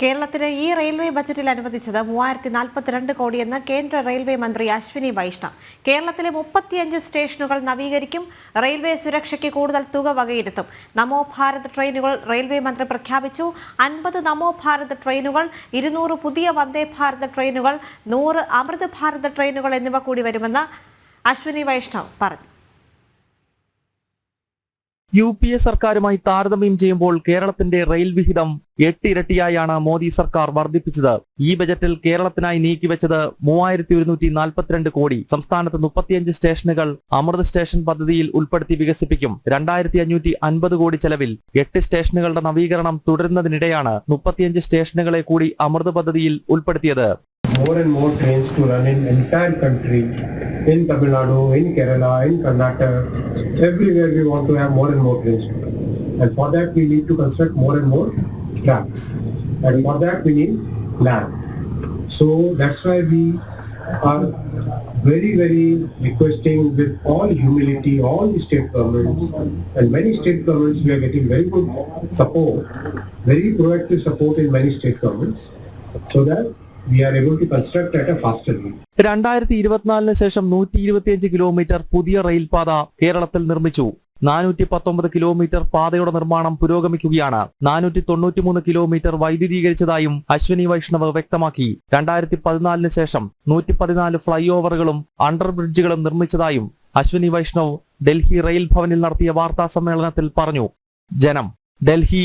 കേരളത്തിന് ഈ റെയിൽവേ ബജറ്റിൽ അനുവദിച്ചത് മൂവായിരത്തി നാൽപ്പത്തിരണ്ട് കോടിയെന്ന് കേന്ദ്ര റെയിൽവേ മന്ത്രി അശ്വിനി വൈഷ്ണവ്. കേരളത്തിലെ മുപ്പത്തിയഞ്ച് സ്റ്റേഷനുകൾ നവീകരിക്കും റെയിൽവേ സുരക്ഷയ്ക്ക് കൂടുതൽ തുക വകയിരുത്തും. നമോ ഭാരത് ട്രെയിനുകൾ റെയിൽവേ മന്ത്രി പ്രഖ്യാപിച്ചു. അൻപത് നമോ ഭാരത് ട്രെയിനുകൾ ഇരുന്നൂറ് പുതിയ വന്ദേ ഭാരത് ട്രെയിനുകൾ നൂറ് അമൃത് ഭാരത് ട്രെയിനുകൾ എന്നിവ കൂടി വരുമെന്ന് അശ്വിനി വൈഷ്ണവ് പറഞ്ഞു. യു പി എ സർക്കാരുമായി താരതമ്യം ചെയ്യുമ്പോൾ കേരളത്തിന്റെ റെയിൽ വിഹിതം എട്ടിരട്ടിയായാണ് മോദി സർക്കാർ വർദ്ധിപ്പിച്ചത്. ഈ ബജറ്റിൽ കേരളത്തിനായി നീക്കിവെച്ചത് മൂവായിരത്തി ഒരുന്നൂറ്റി നാൽപ്പത്തിരണ്ട് കോടി. സംസ്ഥാനത്ത് മുപ്പത്തിയഞ്ച് സ്റ്റേഷനുകൾ അമൃത് സ്റ്റേഷൻ പദ്ധതിയിൽ ഉൾപ്പെടുത്തി വികസിപ്പിക്കും. രണ്ടായിരത്തി അഞ്ഞൂറ്റി അൻപത് കോടി ചെലവിൽ എട്ട് സ്റ്റേഷനുകളുടെ നവീകരണം തുടരുന്നതിനിടെയാണ് മുപ്പത്തിയഞ്ച് സ്റ്റേഷനുകളെ കൂടി അമൃത് പദ്ധതിയിൽ ഉൾപ്പെടുത്തിയത്. More and more trains to run in entire country, in Tamil Nadu, in Kerala, in Karnataka, everywhere we want to have more and more trains. And for that we need to construct more and more tracks. And for that we need land. So that's why we are very, very requesting with all humility, all the state governments and many state governments, we are getting very good support, very proactive support in many state governments so that we are able to construct at a faster rate. രണ്ടായിരത്തി ഇരുപത്തിനാലിന് ശേഷം നൂറ്റി ഇരുപത്തിയഞ്ച് kilometre പുതിയ റെയിൽപാത കേരളത്തിൽ നിർമ്മിച്ചു. നാനൂറ്റി പത്തൊമ്പത് കിലോമീറ്റർ പാതയുടെ നിർമ്മാണം പുരോഗമിക്കുകയാണ്. നാനൂറ്റി തൊണ്ണൂറ്റിമൂന്ന് കിലോമീറ്റർ വൈദ്യുതീകരിച്ചതായും അശ്വിനി വൈഷ്ണവ് വ്യക്തമാക്കി. രണ്ടായിരത്തി പതിനാലിന് ശേഷം നൂറ്റി പതിനാല് ഫ്ലൈ ഓവറുകളും അണ്ടർ ബ്രിഡ്ജുകളും നിർമ്മിച്ചതായും അശ്വിനി വൈഷ്ണവ് ഡൽഹി റെയിൽ ഭവനിൽ നടത്തിയ വാർത്താ സമ്മേളനത്തിൽ പറഞ്ഞു. ജനം ഡൽഹി